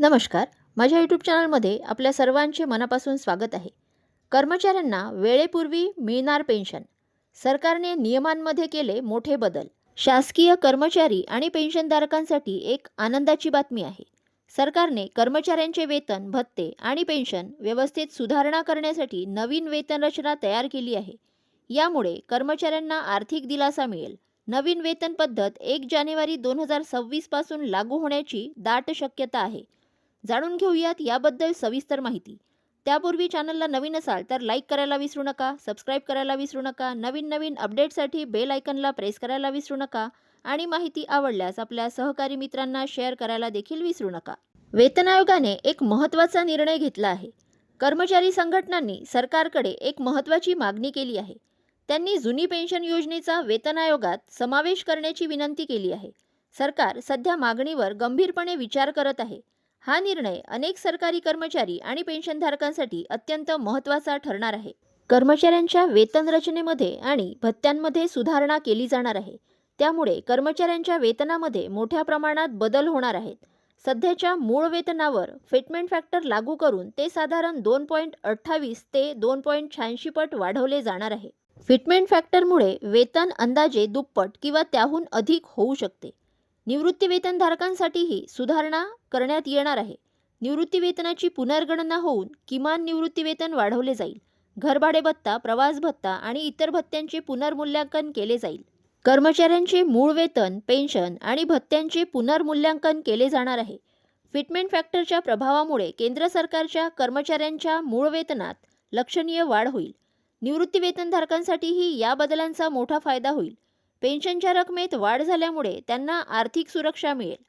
नमस्कार. माझ्या यूट्यूब चॅनलमध्ये आपल्या सर्वांचे मनापासून स्वागत आहे. कर्मचाऱ्यांना वेळेपूर्वी मिळणार पेन्शन सरकारने नियमांमध्ये केले मोठे बदल. शासकीय कर्मचारी आणि पेन्शनधारकांसाठी एक आनंदाची बातमी आहे. सरकारने कर्मचाऱ्यांचे वेतन भत्ते आणि पेन्शन व्यवस्थेत सुधारणा करण्यासाठी नवीन वेतन रचना तयार केली आहे. यामुळे कर्मचाऱ्यांना आर्थिक दिलासा मिळेल. नवीन वेतन पद्धत एक जानेवारी दोन हजार सव्वीसपासून लागू होण्याची दाट शक्यता आहे. जाणून घेऊयात याबद्दल सविस्तर माहिती. त्यापूर्वी चॅनलला नवीन असाल तर लाईक करायला विसरू नका सबस्क्राईब करायला विसरू नका नवीन नवीन अपडेटसाठी बेल आयकनला प्रेस करायला विसरू नका आणि माहिती आवडल्यास आपल्या सहकारी मित्रांना शेअर करायला देखील विसरू नका. वेतन आयोगाने एक महत्त्वाचा निर्णय घेतला आहे. कर्मचारी संघटनांनी सरकारकडे एक महत्त्वाची मागणी केली आहे. त्यांनी जुनी पेन्शन योजनेचा वेतन आयोगात समावेश करण्याची विनंती केली आहे. सरकार सध्या मागणीवर गंभीरपणे विचार करत आहे. हा निर्णय अनेक सरकारी कर्मचारी आणि पेन्शनधारकांसाठी अत्यंत महत्त्वाचा ठरणार आहे. कर्मचाऱ्यांच्या वेतन रचनेमध्ये आणि भत्त्यांमध्ये सुधारणा केली जाणार आहे. त्यामुळे कर्मचाऱ्यांच्या वेतनामध्ये मोठ्या प्रमाणात बदल होणार आहेत. सध्याच्या मूळ वेतनावर फिटमेंट फॅक्टर लागू करून ते साधारण दोन पॉईंट अठ्ठावीस ते दोन पॉईंट शहाऐंशी पट वाढवले जाणार आहे. फिटमेंट फॅक्टरमुळे वेतन अंदाजे दुप्पट किंवा त्याहून अधिक होऊ शकते. निवृत्तीवेतनधारकांसाठीही सुधारणा करण्यात येणार आहे. निवृत्तीवेतनाची पुनर्गणना होऊन किमान निवृत्तीवेतन वाढवले जाईल. घरभाडे भत्ता प्रवास भत्ता आणि इतर भत्त्यांचे पुनर्मूल्यांकन केले जाईल. कर्मचाऱ्यांचे मूळ वेतन पेन्शन आणि भत्त्यांचे पुनर्मूल्यांकन केले जाणार आहे. फिटमेंट फॅक्टरच्या प्रभावामुळे केंद्र सरकारच्या कर्मचाऱ्यांच्या मूळ वेतनात लक्षणीय वाढ होईल. निवृत्तीवेतनधारकांसाठीही या बदलांचा मोठा फायदा होईल. पेन्शनच्या रकमेत वाढ झाल्यामुळे त्यांना आर्थिक सुरक्षा मिळेल.